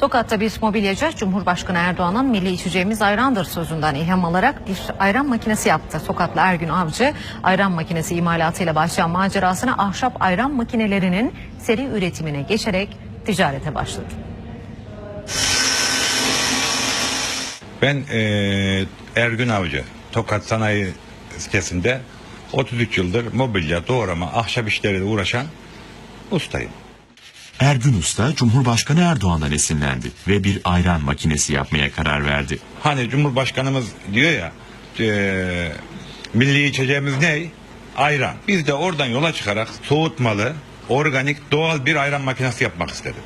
Tokat'ta bir mobilyacı Cumhurbaşkanı Erdoğan'ın milli içeceğimiz ayrandır sözünden ilham alarak bir ayran makinesi yaptı. Tokatlı Ergün Avcı ayran makinesi imalatıyla başlayan macerasına ahşap ayran makinelerinin seri üretimine geçerek ticarete başladı. Ben eee, Ergün Avcı, Tokat Sanayi sitesinde 33 yıldır mobilya, doğrama, ahşap işleriyle uğraşan ustayım. Ergün Usta Cumhurbaşkanı Erdoğan'dan esinlendi ve bir ayran makinesi yapmaya karar verdi. Hani Cumhurbaşkanımız diyor ya, eee, milli içeceğimiz ne? Ayran. Biz de oradan yola çıkarak soğutmalı, organik, doğal bir ayran makinesi yapmak istedim.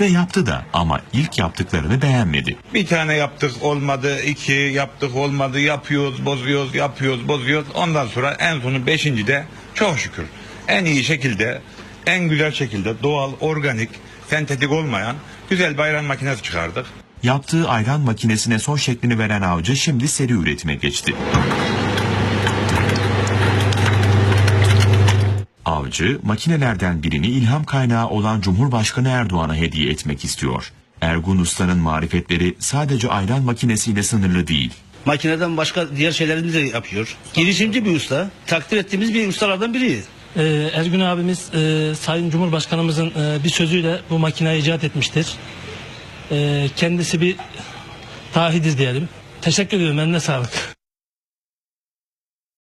Ve yaptı da ama ilk yaptıklarını beğenmedi. Bir tane yaptık olmadı, iki yaptık olmadı, yapıyoruz, bozuyoruz, yapıyoruz, bozuyoruz. Ondan sonra en sonu beşinci de çok şükür en iyi şekilde, en güzel şekilde doğal, organik, sentetik olmayan güzel bayram makinesi çıkardık. Yaptığı ayran makinesine son şeklini veren avcı şimdi seri üretime geçti. Avcı makinelerden birini ilham kaynağı olan Cumhurbaşkanı Erdoğan'a hediye etmek istiyor. Ergun Usta'nın marifetleri sadece ayran makinesiyle sınırlı değil. Makineden başka diğer şeylerini de yapıyor. Girişimci bir usta. Takdir ettiğimiz bir ustalardan biri. Ee, Ergün abimiz e, Sayın Cumhurbaşkanımızın e, bir sözüyle bu makineyi icat etmiştir. E, kendisi bir dahidir diyelim. Teşekkür ediyorum. Eline sağlık.